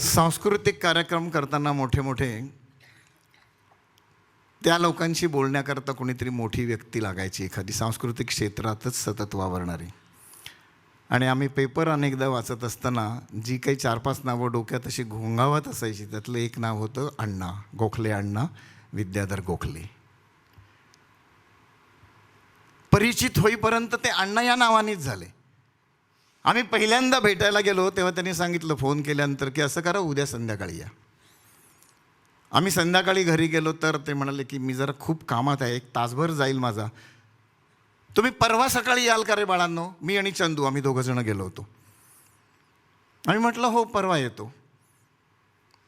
सांस्कृतिक कार्यक्रम करताना मोठे मोठे त्या लोकांशी बोलण्याकरता कोणीतरी मोठी व्यक्ती लागायची एखादी. सांस्कृतिक क्षेत्रातच सतत वावरणारी. आणि आम्ही पेपर अनेकदा वाचत असताना जी काही चार पाच नावं डोक्यात अशी घोंगावत असायची त्यातलं एक नाव होतं अण्णा गोखले अण्णा विद्याधर गोखले. परिचित होईपर्यंत ते अण्णा या नावानेच झाले. आम्ही पहिल्यांदा भेटायला गेलो तेव्हा त्यांनी सांगितलं फोन केल्यानंतर की असं करा उद्या संध्याकाळी या. आम्ही संध्याकाळी घरी गेलो तर ते म्हणाले की मी जरा खूप कामात आहे एक तासभर जाईल माझा. तुम्ही परवा सकाळी याल का रे बाळांनो? मी आणि चंदू आम्ही दोघंजणं गेलो होतो. आम्ही म्हटलं हो परवा येतो.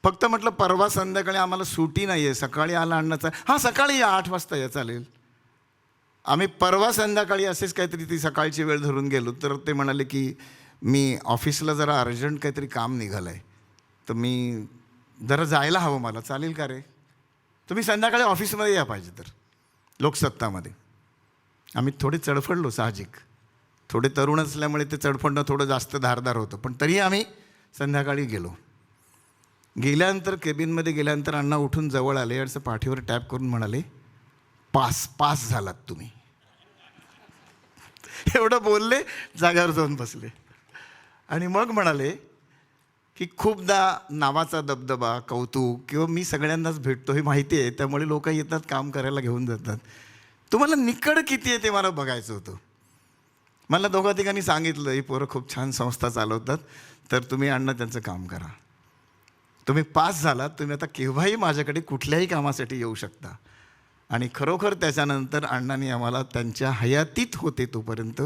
फक्त म्हटलं परवा संध्याकाळी आम्हाला सुटी नाही आहे सकाळी आला आणण्याचा हां सकाळी या आठ वाजता या चालेल. आम्ही परवा संध्याकाळी असेच काहीतरी ती सकाळची वेळ धरून गेलो तर ते म्हणाले की मी ऑफिसला जरा अर्जंट काहीतरी काम निघालं आहे तर मी जरा जायला हवं मला. चालेल का रे? तुम्ही संध्याकाळी ऑफिसमध्ये या पाहिजे तर लोकसत्तामध्ये. आम्ही थोडे चडफडलो साहजिक. थोडे तरुण असल्यामुळे ते चडफडणं थोडं जास्त धारदार होतं पण तरी आम्ही संध्याकाळी गेलो. गेल्यानंतर केबिनमध्ये गेल्यानंतर अण्णा उठून जवळ आले असं पाठीवर टॅप करून म्हणाले पास पास झालात तुम्ही. एवढं बोलले जाग्यावर जाऊन बसले. आणि मग म्हणाले की खूपदा नावाचा दबदबा कौतुक किंवा मी सगळ्यांनाच भेटतो हे माहिती आहे त्यामुळे लोक येतात काम करायला घेऊन जातात. तुम्हाला निकड किती आहे ते मला बघायचं होतं. मला दोघा तिघांनी सांगितलं ही पोरं खूप छान संस्था चालवतात तर तुम्ही अण्णा त्यांचं काम करा. तुम्ही पास झालात तुम्ही आता केव्हाही माझ्याकडे कुठल्याही कामासाठी येऊ शकता. आणि खरोखर त्याच्यानंतर अण्णांनी आम्हाला त्यांच्या हयातीत होते तोपर्यंत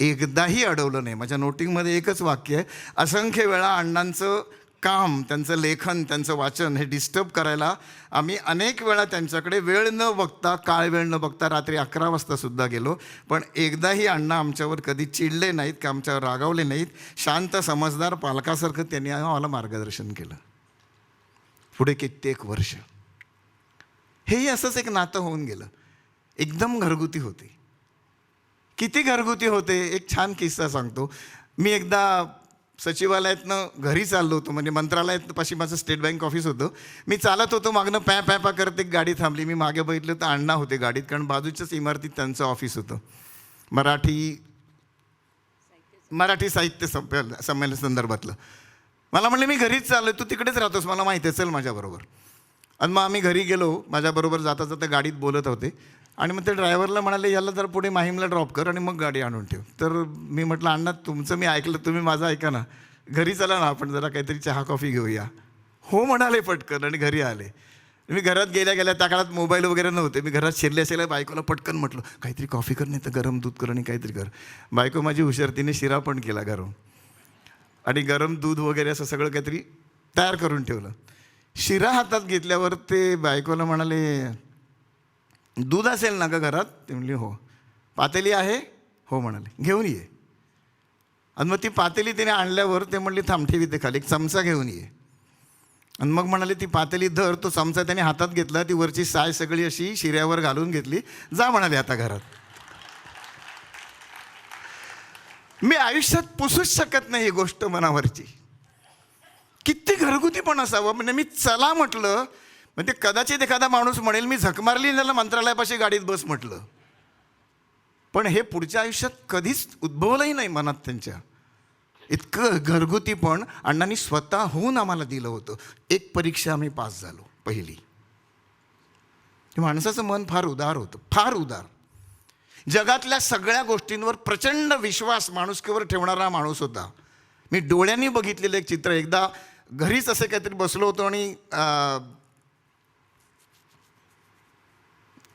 एकदाही अडवलं नाही. माझ्या नोटिंगमध्ये एकच वाक्य आहे असंख्य वेळा अण्णांचं काम त्यांचं लेखन त्यांचं वाचन हे डिस्टर्ब करायला आम्ही अनेक वेळा त्यांच्याकडे वेळ न बघता काळ वेळ न बघता रात्री अकरा वाजतासुद्धा गेलो. पण एकदाही अण्णा आमच्यावर कधी चिडले नाहीत का आमच्यावर रागावले नाहीत शांत समजदार पालकासारखं त्यांनी आम्हाला मार्गदर्शन केलं. पुढे कित्येक वर्ष. हेही असंच एक नातं होऊन गेलं. एकदम घरगुती होते. किती घरगुती होते एक छान किस्सा सांगतो. मी एकदा सचिवालयातनं घरी चाललो होतो म्हणजे मंत्रालयात पाशी माझं स्टेट बँक ऑफिस होतं. मी चालत होतो मागनं पॅ पॅ पॅ करत एक गाडी थांबली. मी मागे बघितलं तर अण्णा होते गाडीत कारण बाजूच्याच इमारतीत त्यांचं ऑफिस होतं. मराठी मराठी साहित्य संमेल संमेलन संदर्भातलं. मला म्हणलं मी घरीच चाललो तू तिकडेच राहतोस मला माहिती आहे चल माझ्याबरोबर. आणि मग आम्ही घरी गेलो. माझ्याबरोबर जाता जाता गाडीत बोलत होते. आणि मग ते ड्रायव्हरला म्हणाले याला जर पुढे माहीमला ड्रॉप कर आणि मग गाडी आणून ठेव. तर मी म्हटलं अण्णा तुमचं मी ऐकलं तुम्ही माझं ऐका ना. घरी चला ना आपण जरा काहीतरी चहा कॉफी घेऊया. हो म्हणाले पटकन आणि घरी आले. मी घरात गेल्या गेल्या त्या काळात मोबाईल वगैरे नव्हते. मी घरात शिरले असेल बायकोला पटकन म्हटलं काहीतरी कॉफी कर नाही तर गरम दूध कर आणि काहीतरी कर. बायको माझी हुशार तिने शिरा पण केला गरम. आणि गरम दूध वगैरे असं सगळं काहीतरी तयार करून ठेवलं. शिरा हातात घेतल्यावर ते बायकोला म्हणाले दूध असेल ना का घरात? ते म्हणली हो. पातेली आहे? हो म्हणाले. घेऊन ये. आणि मग ती पातेली तिने आणल्यावर ते म्हणले थांब ठेवी ते खाली एक चमचा घेऊन ये. आणि मग म्हणाले ती पातेली धर. तो चमचा त्याने हातात घेतला ती वरची साय सगळी अशी शिऱ्यावर घालून घेतली. जा म्हणाले आता घरात. मी आयुष्यात पुसूच शकत नाही ही गोष्ट मनावरची. किती घरगुती पण असावं? म्हणजे मी चला म्हटलं म्हणजे कदाचित एखादा माणूस म्हणेल मी झक मारली त्याला मंत्रालयापाशी गाडीत बस म्हटलं. पण हे पुढच्या आयुष्यात कधीच उद्भवलंही नाही मनात त्यांच्या. इतकं घरगुती पण अण्णांनी स्वतःहून आम्हाला दिलं होतं. एक परीक्षा आम्ही पास झालो पहिली. माणसाचं मन फार उदार होतं फार उदार. जगातल्या सगळ्या गोष्टींवर प्रचंड विश्वास माणुसकीवर ठेवणारा माणूस होता. मी डोळ्यांनी बघितलेलं एक चित्र. एकदा घरीच असे काहीतरी बसलो होतो आणि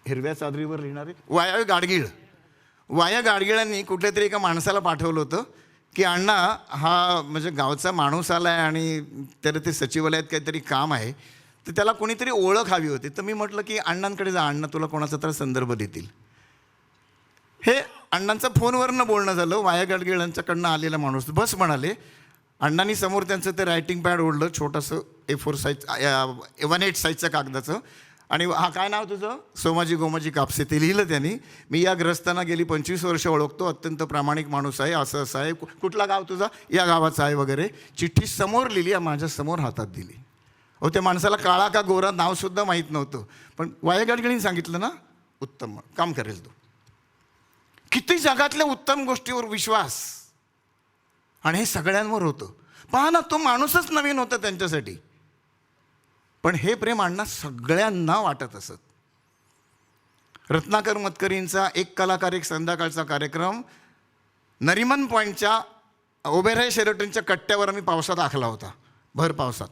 हिरव्या चादरीवर लिहिणारे? वाया गाडगीळ. वाया गाडगिळांनी कुठल्या तरी एका माणसाला पाठवलं होतं की अण्णा हा म्हणजे गावचा माणूस आला आहे आणि त्याला ते सचिवालयात काहीतरी काम आहे. तर त्याला कोणीतरी ओळख हवी होती. तर मी म्हटलं की अण्णांकडे जा अण्णा तुला कोणाचा तर संदर्भ देतील. हे अण्णांचं फोनवरनं बोलणं झालं. वाया गाडगिळांच्याकडनं आलेला माणूस. बस म्हणाले अण्णांनी समोर त्यांचं ते रायटिंग पॅड ओढलं छोटंसं A four size one eight साईजचं कागदाचं. आणि हा काय नाव तुझं? सोमाजी गोमाजी कापसे. ते लिहिलं त्यांनी. मी या ग्रस्तांना गेली पंचवीस वर्ष ओळखतो. अत्यंत प्रामाणिक माणूस आहे. असं असं आहे. कु- कुठला गाव तुझा? या गावाचा आहे वगैरे. चिठ्ठी समोर लिहिली माझ्यासमोर हातात दिली. हो त्या माणसाला काळा का गोरा नावसुद्धा माहीत नव्हतं. पण वायगडगडीने सांगितलं ना उत्तम. काम करेल तो. किती जगातल्या उत्तम गोष्टीवर विश्वास. आणि हे सगळ्यांवर होतं. पहा ना तो माणूसच नवीन होता त्यांच्यासाठी. पण हे प्रेम अण्णा सगळ्यांना वाटत असत. रत्नाकर मतकरींचा एक कलाकार एक संध्याकाळचा कार्यक्रम. नरिमन पॉईंटच्या ओबेराय शेरटनच्या कट्ट्यावर आम्ही पावसात आखला होता. भर पावसात.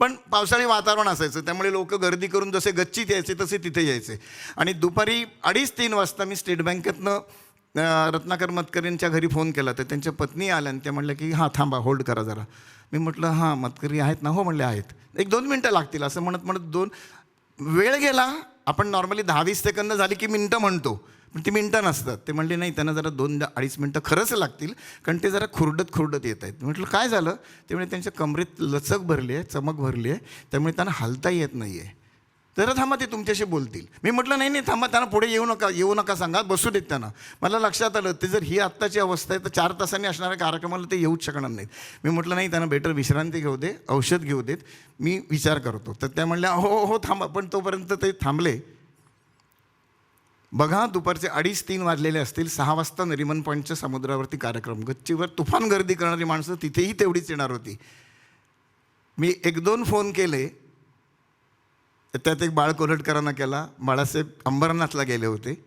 पण पावसाळी वातावरण असायचं त्यामुळे लोक गर्दी करून जसे गच्चीत यायचे तसे तिथे यायचे. आणि दुपारी अडीच तीन वाजता मी स्टेट बँकेतनं रत्नाकर मतकरींच्या घरी फोन केला तर त्यांच्या पत्नी आल्या आणि त्या म्हटल्या की हां थांबा होल्ड करा जरा. मी म्हटलं हां मतकरी आहेत ना हो म्हणले आहेत. एक दोन मिनटं लागतील असं म्हणत म्हणत दोन वेळ गेला आपण नॉर्मली दहा वीस सेकंद झाली की मिनटं म्हणतो पण ती मिनटं नसतात. ते म्हणले नाही त्यांना जरा दोन अडीच मिनटं खरंच लागतील कारण ते जरा खुरडत खुरडत येत आहेत. म्हटलं काय झालं? त्यामुळे त्यांच्या कमरेत लचक भरली आहे चमक भरली आहे त्यामुळे त्यांना हलता येत नाही आहे जरा थांबा ते तुमच्याशी बोलतील. मी म्हटलं नाही नाही थांबा त्यांना पुढे येऊ नका येऊ नका सांगा बसू देत त्यांना. मला लक्षात आलं ते जर ही आत्ताची अवस्था आहे तर चार तासांनी असणाऱ्या कार्यक्रमाला ते येऊच शकणार नाहीत. मी म्हटलं नाही त्यांना बेटर विश्रांती घेऊ दे औषध घेऊ देत मी विचार करतो. तर त्या म्हणल्या हो, हो हो थांबा. पण तोपर्यंत ते थांबले. बघा दुपारचे अडीच तीन वाजलेले असतील सहा वाजता नरिमन पॉईंटच्या समुद्रावरती कार्यक्रम. गच्चीवर तुफान गर्दी करणारी माणसं तिथेही तेवढीच येणार होती. मी एक दोन फोन केले तर त्यात एक बाळ कोल्हटकरांना केला. बाळासाहेब अंबरनाथला गेले होते.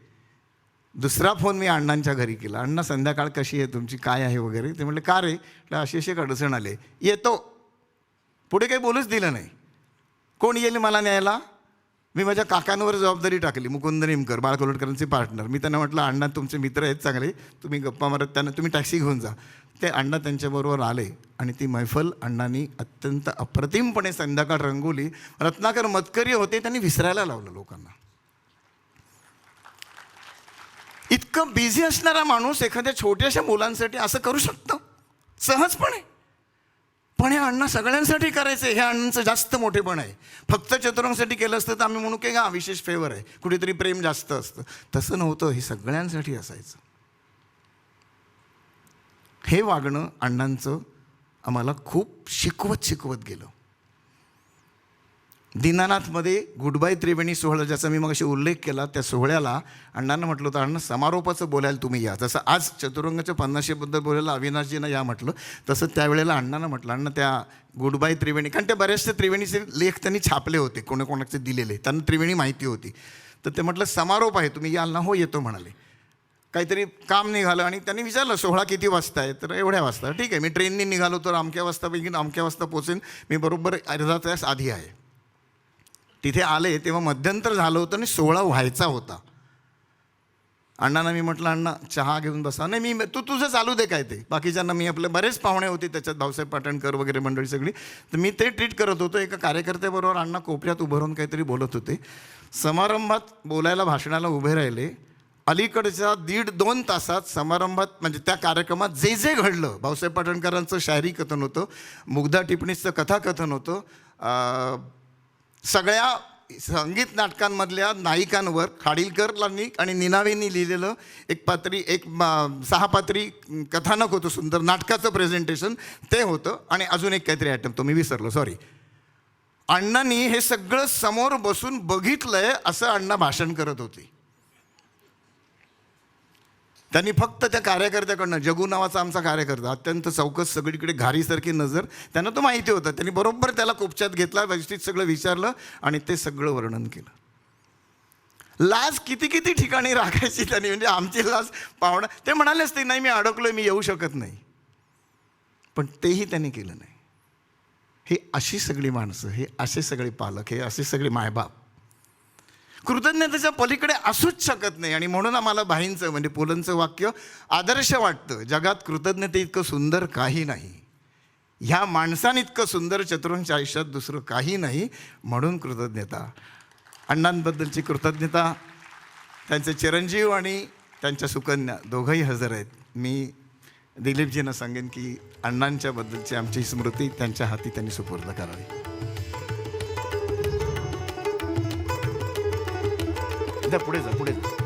दुसरा फोन मी अण्णांच्या घरी केला. अण्णा संध्याकाळ कशी आहे तुमची? काय आहे वगैरे? ते म्हटलं का रे? अशी अशी एक अडचण आले. येतो. पुढे काही बोलूच दिलं नाही. कोण येईल मला न्यायला? मी माझ्या काकांवर जबाबदारी टाकली. मुकुंद निमकर बाळ कोल्हटकरांचे पार्टनर. मी त्यांना म्हटलं अण्णा तुमचे मित्र आहेत चांगले. तुम्ही गप्पा मारत त्यांना तुम्ही टॅक्सी घेऊन जा. ते अण्णा त्यांच्याबरोबर आले आणि ती मैफल अण्णांनी अत्यंत अप्रतिमपणे संध्याकाळ रंगवली रत्नाकर मतकरी होते त्यांनी विसरायला लावलं लोकांना. इतकं बिझी असणारा माणूस एखाद्या छोट्याशा मुलांसाठी असं करू शकतो? सहजपणे. पण हे अण्णा सगळ्यांसाठी करायचं हे अण्णांचं जास्त मोठेपण आहे. फक्त चतुरांसाठी केलं असतं तर आम्ही म्हणू की हा विशेष फेवर आहे. कुठेतरी प्रेम जास्त असतं. तसं नव्हतं हे सगळ्यांसाठी असायचं. हे वागणं अण्णांचं आम्हाला खूप शिकवत शिकवत गेलं. दीनानाथमध्ये गुडबाय त्रिवेणी सोहळा ज्याचा मी मग उल्लेख केला त्या सोहळ्याला अण्णांना म्हटलं होतं अण्णा समारोपाचं बोलायला तुम्ही या. जसं आज चतुरंगाच्या पन्नाशीबद्दल बोलायला अविनाशजीनं या म्हटलं तसं त्यावेळेला अण्णांना म्हटलं अण्णा त्या गुडबाय त्रिवेणी कारण त्या बऱ्याचशा त्रिवेणीचे लेख त्यांनी छापले होते कोणाकोणाचे दिलेले त्यांना त्रिवेणी माहिती होती. तर ते म्हटलं समारोप आहे तुम्ही याल ना? हो येतो म्हणाले. काहीतरी काम निघालं आणि त्यांनी विचारलं सोहळा किती वाजता आहे तर एवढ्या वाजता. ठीक आहे मी ट्रेननी निघालो तर अमक्या वाजतापैकी अमक्या वाजता पोचेन. मी बरोबर अर्धा तास आधी आहे. तिथे आले तेव्हा मध्यंतर झालं होतं आणि सोहळा व्हायचा होता. अण्णांना मी म्हटलं अण्णा चहा घेऊन बसा. नाही मी तू तुझं चालू दे काय ते? बाकीच्यांना मी आपले बरेच पाहुणे होते त्याच्यात भाऊसाहेब पाटणकर वगैरे मंडळी सगळी. तर मी ते ट्रीट करत होतो. एका कार्यकर्त्याबरोबर अण्णा कोपऱ्यात उभं राहून काहीतरी बोलत होते. समारंभात बोलायला भाषणाला उभे राहिले. अलीकडच्या दीड दोन तासात समारंभात म्हणजे त्या कार्यक्रमात जे जे घडलं भाऊसाहेब पाटणकरांचं शायरी कथन होतं मुग्धा टिपणीचं कथाकथन होतं सगळ्या संगीत नाटकांमधल्या नायिकांवर खाडीलकरांनी आणि निनावेंनी लिहिलेलं एक पात्री एक सहा पात्री कथानक होतं सुंदर नाटकाचं प्रेझेंटेशन ते होतं आणि अजून एक काहीतरी आयटम तो मी विसरलो सॉरी अण्णांनी हे सगळं समोर बसून बघितलंय असं अण्णा भाषण करत होते. त्यांनी फक्त त्या कार्यकर्त्याकडनं जगू नावाचा आमचा कार्यकर्ता अत्यंत चौकस सगळीकडे घारीसारखी नजर त्यांना तो माहिती होता. त्यांनी बरोबर त्याला कोपच्यात घेतला व्यवस्थित सगळं विचारलं आणि ते सगळं वर्णन केलं. लाज किती किती ठिकाणी राखायची त्यांनी म्हणजे आमची लाज पाहुणा ते म्हणाले असते नाही मी अडकलोय मी येऊ शकत नाही. पण तेही त्यांनी केलं नाही. हे अशी सगळी माणसं हे असे सगळे पालक हे असे सगळे मायबाप कृतज्ञतेच्या पलीकडे असूच शकत नाही. आणि म्हणून आम्हाला भाईंचं म्हणजे पुलंचं वाक्य आदर्श वाटतं. जगात कृतज्ञते इतकं सुंदर काही नाही. ह्या माणसाने इतकं सुंदर चतुरांच्या आयुष्यात दुसरं काही नाही. म्हणून कृतज्ञता. अण्णांबद्दलची कृतज्ञता त्यांचे चिरंजीव आणि त्यांच्या सुकन्या दोघंही हजर आहेत. मी दिलीपजींना सांगेन की अण्णांच्याबद्दलची आमची स्मृती त्यांच्या हाती त्यांनी सुपूर्द करावी. पुढे जा पुढे जा.